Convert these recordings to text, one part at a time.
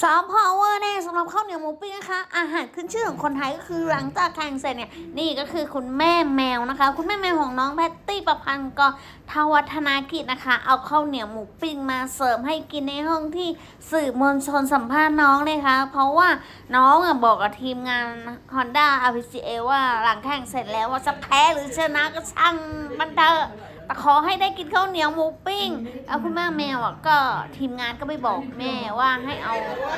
ซอฟต์พาวเวอร์แน่สำหรับข้าวเหนียวหมูปิ้งนะคะ อาหารขึ้นชื่อของคนไทยก็คือหลังจากแข่งเสร็จเนี่ยนี่ก็คือคุณแม่แมวนะคะ คุณแม่แมวของน้องแพตตี้ประพันธ์กรทวัฒนากิจนะคะ เอาข้าวเหนียวหมูปิ้งมาเสิร์ฟให้กินในห้องที่สื่อมวลชนสัมภาษณ์น้องเลยค่ะเพราะว่าน้องอะบอกกับทีมงาน Honda RPCA ว่าหลังแข่งเสร็จแล้วว่าจะแพ้หรือชนะก็ช่างมันเถอะ แต่ขอให้ได้กินข้าวเหนียวหมูปิ้งแล้วคุณแม่แมวอะก็ทีมงานก็ไปบอกแม่ว่าให้เอา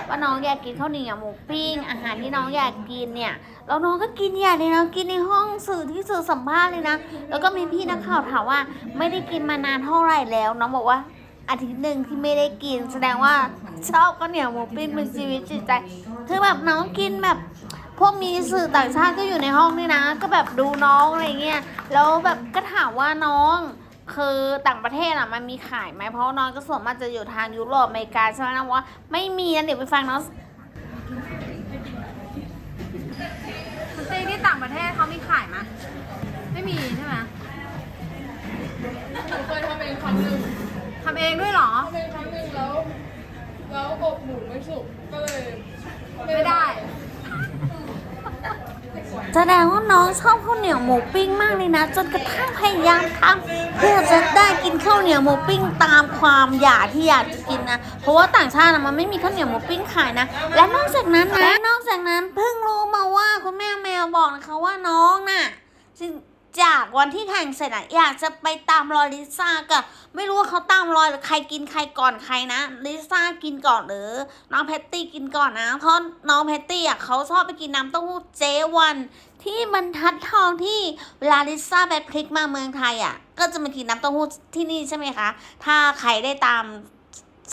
ว่าน้องอยากกินข้าวเหนียวหมูปิ้ง อาหารที่น้องอยากกินเนี่ยแล้วน้องก็กินใหญ่เลยนะกินในห้องสื่อที่สื่อสัมภาษณ์เลยนะแล้วก็มีพี่นักข่าวถามว่า ไม่ได้กินมานานเท่าไหร่แล้ว น้องบอกว่าอาทิตย์หนึ่งที่ไม่ได้กิน แสดงว่าชอบข้าวเหนียวหมูปิ้งเป็นชีวิตจิตใจคือแบบน้องกินแบบ พวกมีสื่อต่างชาติก็อยู่ในห้องนี่นะ ก็แบบดูน้องอะไรเงี้ยแล้วแบบก็ถามว่าน้องคือต่างประเทศอะมันมีขายไหมเพราะว่าน้องก็ส่วนมากจะอยู่ทางยุโรปอเมริกาใช่ไหมนะว่าไม่มีนะเดี๋ยวไปฟังน้องสเต็กที่ต่างประเทศเขามีขายไหมไม่มีใช่ไหมหนูเคยทำเองครั้งหนึ่งทำเองด้วยเหรอทำเองครั้งหนึ่งแล้ว แล้วอบหมูไม่สุกก็เลยไม่ได้ แสดงว่าน้องชอบข้าวเหนียวหมูปิ้งมากเลยนะ จนกระทั่งพยายามทำเพื่อจะได้กินข้าวเหนียวหมูปิ้งตามความอยากที่อยากจะกินนะ เพราะว่าต่างชาติอะมันไม่มีข้าวเหนียวหมูปิ้งขายนะ และนอกจากนั้นนะนอกจากนั้นเพิ่งรู้มาว่าคุณแม่แมวบอกนะคะว่าน้องน่ะากวันที่แข่งเสร็จอะอยากจะไปตามรอยลิซ่ากับไม่รู้ว่าเขาตามรอยใครกินใครก่อนใครนะลิซ่ากินก่อนหรือน้องแพตตี้กินก่อนนะเพราะน้องแพตตี้อะเขาชอบไปกินน้ำเต้าหู้เจวันที่บรรทัดทองที่เวลาลิซ่าแบทพลิกมาเมืองไทยอะก็จะมากินน้ำเต้าหู้ที่นี่ใช่ไหมคะ ถ้าใครได้ตาม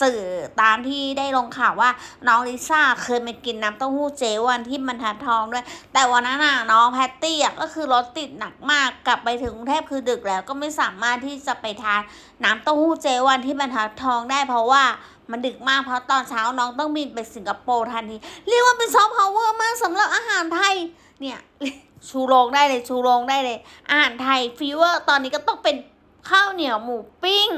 สื่อตามที่ได้ลงข่าวว่าน้องลิซ่าเคยมากินน้ำเต้าหู้เจวันที่บรรทัดทองด้วย แต่วันนั้นน่ะน้องแพตตี้ก็คือรถติดหนักมากกลับไปถึงกรุงเทพคือดึกแล้วก็ไม่สามารถที่จะไปทานน้ำเต้าหู้เจวันที่บรรทัดทองได้เพราะว่ามันดึกมากเพราะตอนเช้าน้องต้องบินไปสิงคโปร์ทันที เรียกว่าเป็นซอฟต์พาวเวอร์มากสำหรับอาหารไทยเนี่ยชูโรงได้เลยชูโรงได้เลย อาหารไทยฟีเวอร์ตอนนี้ก็ต้องเป็นข้าวเหนียวหมูปิ้ง